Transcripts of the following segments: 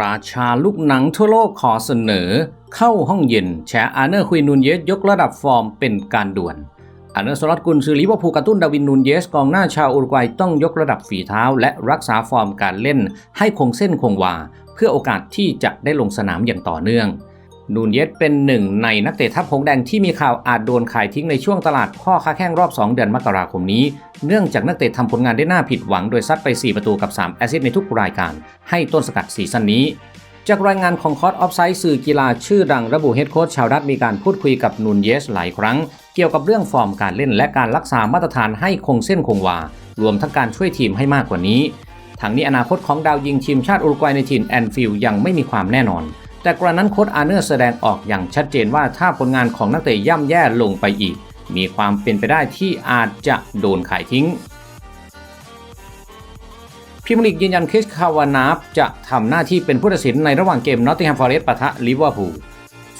ราชาลูกหนังทั่วโลกขอเสนอ เข้าห้องเย็นแชร์อานเนอร์คุยนูนเยสยกระดับฟอร์มเป็นการด่วนอานเนอร์สลอตกุนซือลิเวอร์พูลกระตุ้นดาวินนูนเยสกองหน้าชาวอุรุกวัยต้องยกระดับฝีเท้า และรักษาฟอร์มการเล่นให้คงเส้นคงวา เพื่อโอกาสที่จะได้ลงสนามอย่างต่อเนื่อง นูนเยสเป็นหนึ่งในนักเตะทัพหงแดงที่มีข่าวอาจโดนขายทิ้งในช่วงตลาดข้อค้าแข้งรอบ 2 เดือนมกราคมนี้ เนื่องจากนักเตะทำผลงานได้น่าผิดหวังโดยซัดไป 4 ประตูกับ 3 แอซิสในทุกรายการ ให้ต้นสกัดซีซั่นนี้ จากรายงานของคอร์สออฟไซด์สื่อกีฬาชื่อดังระบุเฮดโค้ชชาวดัตมีการพูดคุยกับนูนเยสหลายครั้ง เกี่ยวกับเรื่องฟอร์มการเล่นและการรักษามาตรฐานให้คงเส้นคงวา รวมทั้งการช่วยทีมให้มากกว่านี้ทั้งนี้อนาคตของดาวยิงทีมชาติอุรุกวัยในทีมแอนฟิลด์ยังไม่มีความแน่นอน แต่กระนั้นโค้ชอาเนอร์แสดงออกอย่างชัดเจนว่าถ้าผลงานของนักเตะย่ำแย่ลงไปอีก มีความเป็นไปได้ที่อาจจะโดนขายทิ้งพิมลีกยืนยันคริสคาวานาฟจะทำหน้าที่เป็นผู้ตัดสินในระหว่างเกมนอตติงแฮมฟอร์เรสต์ปะทะลิเวอร์พูล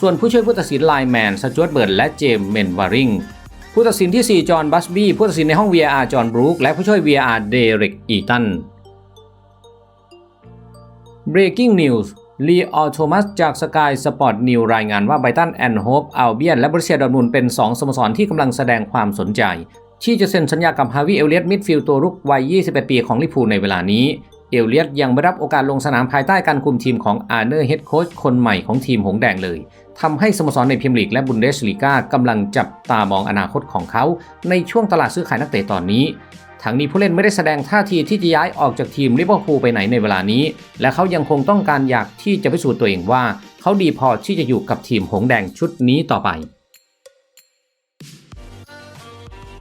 ส่วนผู้ช่วยผู้ตัดสินไลแมนสจวตเบิร์ดและเจมส์เมนวาริงผู้ตัดสินที่ 4 จอห์นบัสบี้ผู้ตัดสินในห้อง VAR จอห์นบรูคและผู้ช่วย VAR เดเร็กอีตัน Breaking News ลีออโทมัสจากสกายสปอร์ตนิวรายงานว่าไบตันแอนด์โฮปอัลเบียนและบริเซียดอร์มุนเป็น 2 สโมสรที่กำลังแสดงความสนใจ ที่จะเซ็นสัญญากับฮาวิเอลเลียตมิดฟิลด์ตัวรุกวัย 21 ปีของลิพูในเวลานี้ เอลเลียตยังไม่รับโอกาสลงสนามภายใต้การคุมทีมของอาร์เนอร์เฮดโค้ชคนใหม่ของทีมหงแดงเลยทำให้สโมสรในพรีเมียร์ลีกและบุนเดสลีกากำลังจับตามองอนาคตของเขา ในช่วงตลาดซื้อขายนักเตะตอนนี้ ทั้งนี้ผู้เล่นไม่ได้แสดงท่าทีที่จะย้ายออกจากทีมลิเวอร์พูลไปไหนในเวลานี้ และเขายังคงต้องการอยากที่จะพิสูจน์ตัวเองว่า เขาดีพอที่จะอยู่กับทีมหงแดงชุดนี้ต่อไป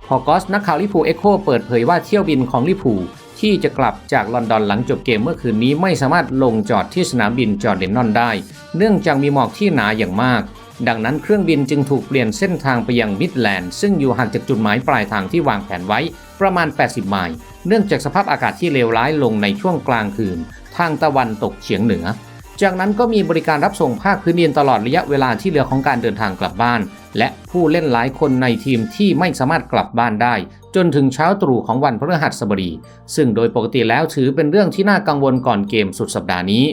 พอกอสนักข่าวลิพูเอ็กโคเปิดเผยว่าเที่ยวบินของลิพูที่จะกลับจากลอนดอนหลังจบเกมเมื่อคืนนี้ไม่สามารถลงจอดที่สนามบินจอร์แดนนอนได้ เนื่องจากมีหมอกที่หนาอย่างมาก ดังนั้นเครื่องบินจึงถูกเปลี่ยนเส้นทางไปยังมิดแลนด์ซึ่งอยู่ห่างจากจุดหมายปลายทางที่วางแผนไว้ ประมาณ 80 ไมล์ เนื่องจากสภาพอากาศที่เลวร้ายลงในช่วงกลางคืน ทางตะวันตกเฉียงเหนือ จากนั้นก็มีบริการรับส่งภาคพื้นดินตลอดระยะเวลาที่เหลือของการเดินทางกลับบ้าน และผู้เล่นหลายคนในทีมที่ไม่สามารถกลับบ้านได้ จนถึงเช้าตรู่ของวันพฤหัสบดี ซึ่งโดยปกติแล้วถือเป็นเรื่องที่น่ากังวลก่อนเกมสุดสัปดาห์นี้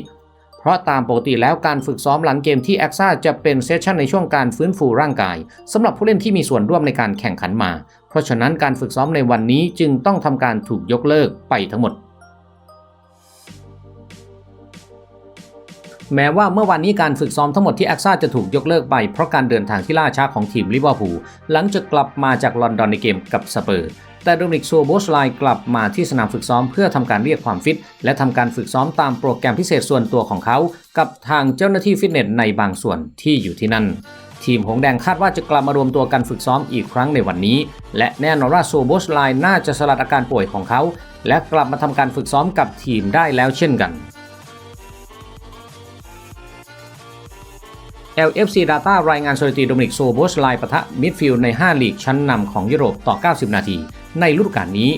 ราะตามปกติแล้วการฝึกซ้อมหลังเกมที่แอคซ่าจะเป็นเซสชันในช่วงการฟื้นฟูร่างกายสำหรับผู้เล่นที่มีส่วนร่วมในการแข่งขันมา เพราะฉะนั้นการฝึกซ้อมในวันนี้จึงต้องทำการถูกยกเลิกไปทั้งหมดแม้ว่าเมื่อวานนี้การฝึกซ้อมทั้งหมดที่แอคซ่าจะถูกยกเลิกไปเพราะการเดินทางที่ล่าช้าของทีมลิเวอร์พูลหลังจากกลับมาจากลอนดอนในเกมกับสเปอร์ แต่โดมินิกโซโบสไลกลับมาที่สนามฝึกซ้อมเพื่อทำการเรียกความฟิต และทำการฝึกซ้อมตามโปรแกรมพิเศษส่วนตัวของเขา กับทางเจ้าหน้าที่ฟิตเนสในบางส่วนที่อยู่ที่นั่นทีมหงแดงคาดว่าจะกลับมารวมตัวกันฝึกซ้อมอีกครั้งในวันนี้ และแน่นอนว่าโซโบสไลน่าจะสลัดอาการป่วยของเขา และกลับมาทำการฝึกซ้อมกับทีมได้แล้วเช่นกัน LFC Data รายงานสถิติโดมินิกโซโบสไลปะทะมิดฟิลด์ใน 5 ลีกชั้นนำของยุโรปต่อ 90 นาที ในฤดูกาลนี้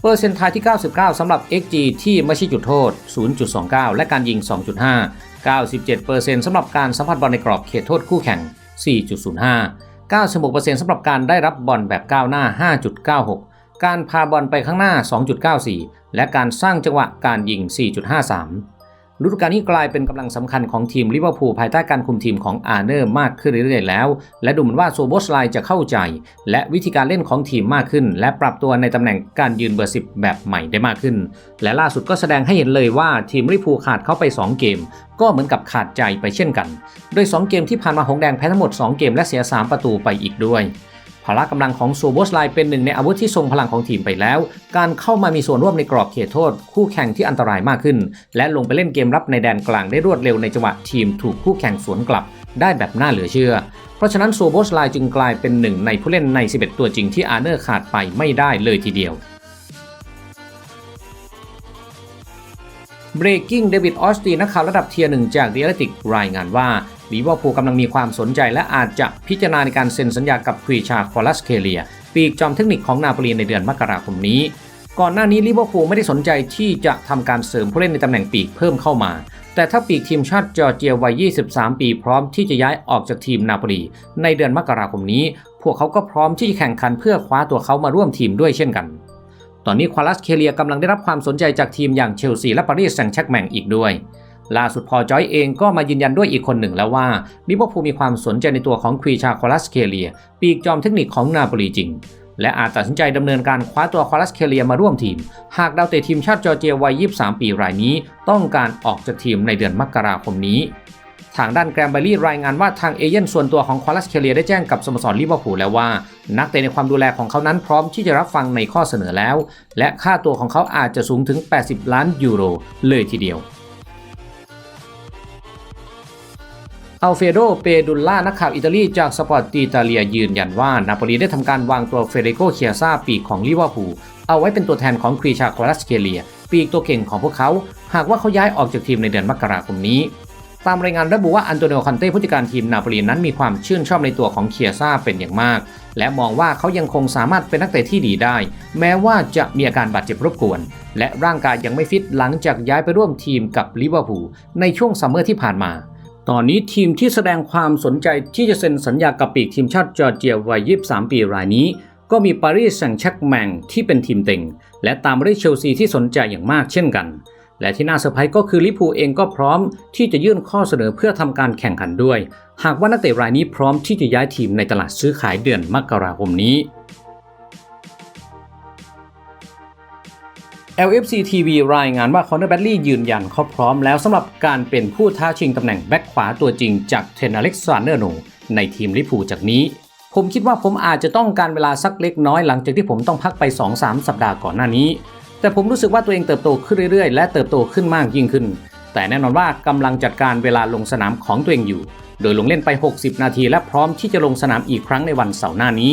เปอร์เซ็นต์ทายที่ 99 สำหรับ XG ที่ไม่ใช่จุดโทษ 0.29 และการยิง 2.5 97%สำหรับการสัมผัสบอลในกรอบเขตโทษคู่แข่ง 4.05 96%สำหรับการได้รับบอลแบบก้าวหน้า 5.96 การพาบอลไปข้างหน้า 2.94 และการสร้างจังหวะการยิง 4.53 ฤดูกาลนี้กลายเป็นกำลังสำคัญของทีมลิเวอร์พูลภายใต้การคุมทีมของอาร์เนอร์มากขึ้นเรื่อยๆแล้ว และดูเหมือนว่าโซโบสไลจะเข้าใจ และวิธีการเล่นของทีมมากขึ้น และปรับตัวในตำแหน่งการยืนเบอร์สิบแบบใหม่ได้มากขึ้น และล่าสุดก็แสดงให้เห็นเลยว่าทีมลิเวอร์พูลขาดเข้าไป 2 เกม ก็เหมือนกับขาดใจไปเช่นกัน โดย 2 เกมที่ผ่านมาหงแดงแพ้ทั้งหมด 2 เกมและเสีย 3 ประตูไปอีกด้วย พละกำลังของโซโบสไลเป็นหนึ่งในอาวุธที่ทรงพลังของทีมไปแล้ว การเข้ามามีส่วนร่วมในกรอบเขตโทษ คู่แข่งที่อันตรายมากขึ้น และลงไปเล่นเกมรับในแดนกลางได้รวดเร็วในจังหวะทีมถูกคู่แข่งสวนกลับได้แบบน่าเหลือเชื่อ เพราะฉะนั้นโซโบสไลจึงกลายเป็นหนึ่งในผู้เล่นใน 11 ตัวจริงที่อาร์เนอร์ขาดไปไม่ได้เลยทีเดียว Breaking David a u s t i n นักข่าวระดับเทียร์หนึ่งจาก The Athletic รายงานว่า ลิเวอร์พูลกำลังมีความสนใจและอาจจะพิจารณาในการเซ็นสัญญากับควีชาคอลัสเคเลีย ปีกจอมเทคนิคของนาโปลีในเดือนมกราคมนี้ ก่อนหน้านี้ลิเวอร์พูลไม่ได้สนใจที่จะทำการเสริมผู้เล่นในตำแหน่งปีกเพิ่มเข้ามา แต่ถ้าปีกทีมชาติจอร์เจียวัย 23 ปีพร้อมที่จะย้ายออกจากทีมนาโปลีในเดือนมกราคมนี้ พวกเขาก็พร้อมที่จะแข่งขันเพื่อคว้าตัวเขามาร่วมทีมด้วยเช่นกันตอนนี้ควาลัสเคเลียกำลังได้รับความสนใจจากทีมอย่างเชลซีและปารีสแซงต์แชร์กแมงอีกด้วย ล่าสุดพอจอยเองก็มายืนยันด้วยอีกคนหนึ่งแล้วว่าลิเวอร์พูลมีความสนใจในตัวของควีชาคอลัสเคเลีย ปีกจอมเทคนิคของนาโปลีจริง และอาจตัดสินใจดำเนินการคว้าตัวคอลัสเคเลียมาร่วมทีม หากดาวเตะทีมชาติจอร์เจียวัย 23 ปีรายนี้ ต้องการออกจากทีมในเดือนมกราคมนี้ทางด้านแกรมเบอรี่รายงานว่าทางเอเย่นส่วนตัวของคอลัสเคเลียได้แจ้งกับสโมสรลิเวอร์พูลแล้วว่า นักเตะในความดูแลของเขานั้นพร้อมที่จะรับฟังในข้อเสนอแล้ว และค่าตัวของเขาอาจจะสูงถึง 80 ล้านยูโรเลยทีเดียว อัลเฟโด เปดุลล่า นักข่าวอิตาลีจากสปอร์ตตีตาเลียยืนยันว่า นาโปลีได้ทำการวางตัวเฟเดโกเคียซาปีกของลิเวอร์พูลเอาไว้เป็นตัวแทนของครีชาคอลัสเคเลีย ปีกตัวเก่งของพวกเขา หากว่าเขาย้ายออกจากทีมในเดือนมกราคมนี้ตามรายงานระบุว่าอันโตนิโอคันเต้ผู้จัดการทีมนาโปลีนั้นมีความชื่นชอบในตัวของเคียซาเป็นอย่างมาก และมองว่าเขายังคงสามารถเป็นนักเตะที่ดีได้ แม้ว่าจะมีอาการบาดเจ็บรบกวน และร่างกายยังไม่ฟิตหลังจากย้ายไปร่วมทีมกับลิเวอร์พูลในช่วงซัมเมอร์ที่ผ่านมา ตอนนี้ทีมที่แสดงความสนใจที่จะเซ็นสัญญากับปีกทีมชาติจอร์เจียวัย 23 ปีรายนี้ ก็มีปารีสแซงต์แชร์กแมงที่เป็นทีมเต็ง และตามมาด้วยเชลซีที่สนใจอย่างมากเช่นกัน และที่น่าเซอร์ไพรส์ก็คือลิเวอร์พูเองก็พร้อมที่จะยื่นข้อเสนอเพื่อทำการแข่งขันด้วย หากว่านักเตะรายนี้พร้อมที่จะย้ายทีมในตลาดซื้อขายเดือนมกราคมนี้ LFC TV รายงานว่าคอนเนอร์แบดลี่ยืนยันเขาพร้อมแล้วสำหรับการเป็นผู้ท้าชิงตำแหน่งแบ็คขวาตัวจริงจากเทนอเล็กซานเดอร์โนในทีมลิพูจากนี้ ผมคิดว่าผมอาจจะต้องการเวลาสักเล็กน้อยหลังจากที่ผมต้องพักไป 2-3 สัปดาห์ก่อนหน้านี้ แต่ผมรู้สึกว่าตัวเองเติบโตขึ้นเรื่อยๆ และเติบโตขึ้นมากยิ่งขึ้น แต่แน่นอนว่ากำลังจัดการเวลาลงสนามของตัวเองอยู่ โดยลงเล่นไป 60 นาที และพร้อมที่จะลงสนามอีกครั้งในวันเสาร์หน้านี้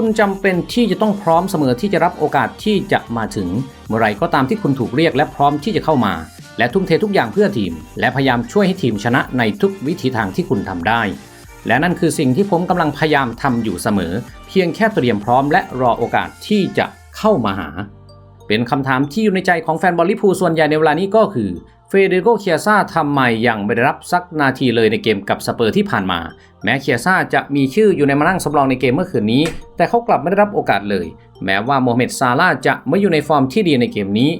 คุณจำเป็นที่จะต้องพร้อมเสมอที่จะรับโอกาสที่จะมาถึง เมื่อไรก็ตามที่คุณถูกเรียกและพร้อมที่จะเข้ามา และทุ่มเททุกอย่างเพื่อทีม และพยายามช่วยให้ทีมชนะในทุกวิธีทางที่คุณทำได้ และนั่นคือสิ่งที่ผมกำลังพยายามทำอยู่เสมอ เพียงแค่เตรียมพร้อมและรอโอกาสที่จะเข้ามาหา เป็นคำถามที่อยู่ในใจของแฟนบอลลิพูส่วนใหญ่ในเวลานี้ก็คือ เฟเดริโกเคียซ่าทำไมยังไม่ได้รับสักนาทีเลยในเกมกับสเปอร์ที่ผ่านมา แม้เคียซ่าจะมีชื่ออยู่ในมานั่งสำรองในเกมเมื่อคืนนี้ แต่เขากลับไม่ได้รับโอกาสเลย แม้ว่าโมฮัมเหม็ดซาลาห์จะไม่อยู่ในฟอร์มที่ดีในเกมนี้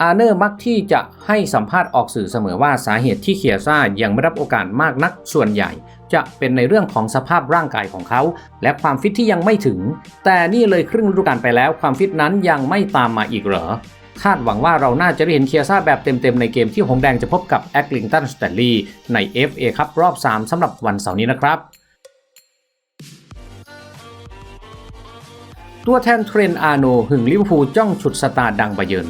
อาร์เนอร์มักที่จะให้สัมภาษณ์ออกสื่อเสมอว่าสาเหตุที่เคียซ่ายังไม่รับโอกาสมากนักส่วนใหญ่ จะเป็นในเรื่องของสภาพร่างกายของเขา และความฟิตที่ยังไม่ถึง แต่นี่เลยครึ่งฤดูกาลไปแล้วความฟิตนั้นยังไม่ตามมาอีกเหรอ คาดหวังว่าเราน่าจะได้เห็นเคียซ่าแบบเต็มๆ ในเกมที่หงแดงจะพบกับแอคลิงตันสแตนลีย์ใน FA ครับรอบ 3สำหรับวันเสาร์นี้นะครับตัวแทนเทรนอาโนหึงลิเวอร์พูลจ้องฉุดสตาร์ดังบาเยิน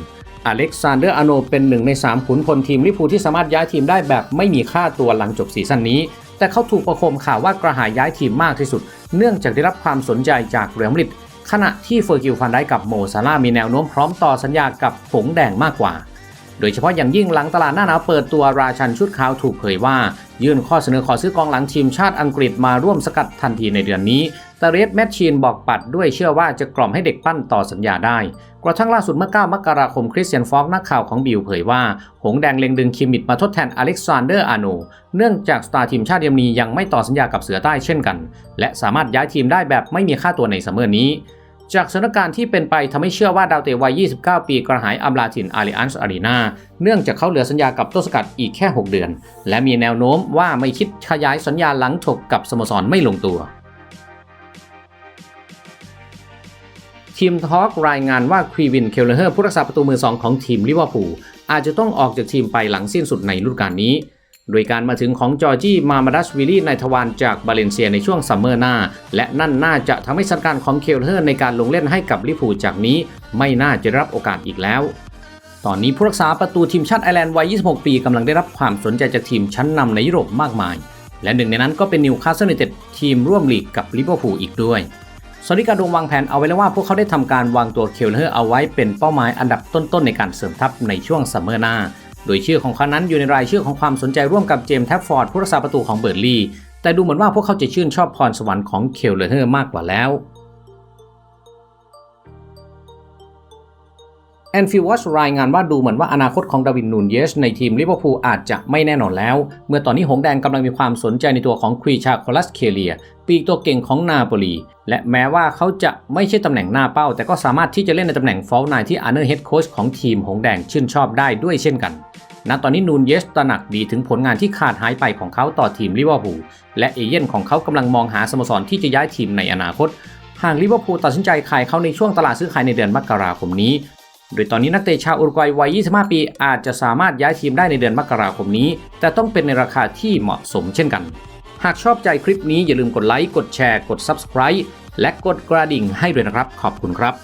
อเล็กซานเดอร์อาโนเป็นหนึ่งใน 3 ขุนพลทีมลิเวอร์พูลที่สามารถย้ายทีมได้แบบไม่มีค่าตัวหลังจบซีซั่นนี้ แต่เขาถูกประโคมข่าวว่ากระหายย้ายทีมมากที่สุด เนื่องจากได้รับความสนใจจากเรอัลมาดริด ขณะที่เฟอร์กิลฟันได้กับโมซาร่ามีแนวโน้มพร้อมต่อสัญญากับผงแดงมากกว่า โดยเฉพาะอย่างยิ่งหลังตลาดหน้าหนาวเปิดตัวราชันชุดขาวถูกเผยว่า ยื่นข้อเสนอขอซื้อกองหลังทีมชาติอังกฤษมาร่วมสกัดทันทีในเดือนนี้แต่เรดแมชชีนบอกปัดด้วยเชื่อว่าจะกล่อมให้เด็กปั้นต่อสัญญาได้ กระทั่งล่าสุดเมื่อ 9 มกราคมคริสเตียนฟอกนักข่าวของบิลเผยว่า หงแดงเล็งดึงคิมมิดมาทดแทนอเล็กซานเดอร์อาโน เนื่องจากสตาร์ทีมชาติเยอรมนียังไม่ต่อสัญญากับเสือใต้เช่นกัน และสามารถย้ายทีมได้แบบไม่มีค่าตัวในซัมเมอร์นี้ จากสถานการณ์ที่เป็นไปทำให้เชื่อว่าดาวเตะวัย 29 ปีกระหายอำลาถิ่นอาริอันส์อารีนาเนื่องจากเขาเหลือสัญญากับต้นสกัดอีกแค่ 6 เดือน และมีแนวโน้มว่าไม่คิดขยายสัญญาหลังถกกับสโมสรไม่ลงตัวทีมทอล์กรายงานว่าควีวินเคลเลอร์ผู้รักษาประตูมือสองของทีมลิเวอร์พูลอาจจะต้องออกจากทีมไปหลังสิ้นสุดในฤดูกาลนี้ โดยการมาถึงของจอร์จี้มามาดัสวิลลี่ในทวารจากบาเลนเซียในช่วงซัมเมอร์หน้า และนั่นน่าจะทำให้สถานการของเคลเลอร์ในการลงเล่นให้กับลิเวอร์พูจากนี้ ไม่น่าจะรับโอกาสอีกแล้ว ตอนนี้ผู้รักษาประตูทีมชาติไอร์แลนด์วัย 26 ปีกำลังได้รับความสนใจจากทีมชั้นนำในยุโรปมากมาย และหนึ่งในนั้นก็เป็นนิวคาสเซิลยูไนเต็ดทีมร่วมลีกกับลิเวอร์พูลอีกด้วยสวัสดีการดงวางแผนเอาไว้แล้วว่าพวกเขาได้ทำการวางตัวเคลเลอร์เอาไว้เป็นเป้าหมายอันดับต้นๆในการเสริมทัพในช่วงซัมเมอร์หน้า โดยชื่อของเขานั้นอยู่ในรายชื่อของความสนใจร่วมกับเจมส์แท็บฟอร์ดผู้รักษาประตูของเบิร์ลีแต่ดูเหมือนว่าพวกเขาจะชื่นชอบพรสวรรค์ของเคลเลอร์มากกว่าแล้ว แอนฟิวัชรายงานว่าดูเหมือนว่าอนาคตของดาวินนูนเยสในทีมลิเวอร์พูลอาจจะไม่แน่นอนแล้ว เมื่อตอนนี้หงแดงกำลังมีความสนใจในตัวของครีชาโคลัสเคเลีย ปีกตัวเก่งของนาโปลี และแม้ว่าเขาจะไม่ใช่ตำแหน่งหน้าเป้า แต่ก็สามารถที่จะเล่นในตำแหน่งฟอลนายที่อาร์เนอร์เฮดโค้ชของทีมหงแดงชื่นชอบได้ด้วยเช่นกันณตอนนี้นูนเยสตระหนักดีถึงผลงานที่ขาดหายไปของเขาต่อทีมลิเวอร์พูลและเอเย่นของเขากำลังมองหาสโมสรที่จะย้ายทีมในอนาคตหากลิเวอร์พูลตัดสินใจขายเขาในช่วงตลาดซื้อขายในเดือนมกราคมนี้ โดยตอนนี้นักเตะชาวอุรุกวัยวัย 25 ปี อาจจะสามารถย้ายทีมได้ในเดือนมกราคมนี้ แต่ต้องเป็นในราคาที่เหมาะสมเช่นกัน หากชอบใจคลิปนี้อย่าลืมกดไลค์ กดแชร์ กด Subscribe และกดกระดิ่งให้ด้วยนะครับ ขอบคุณครับ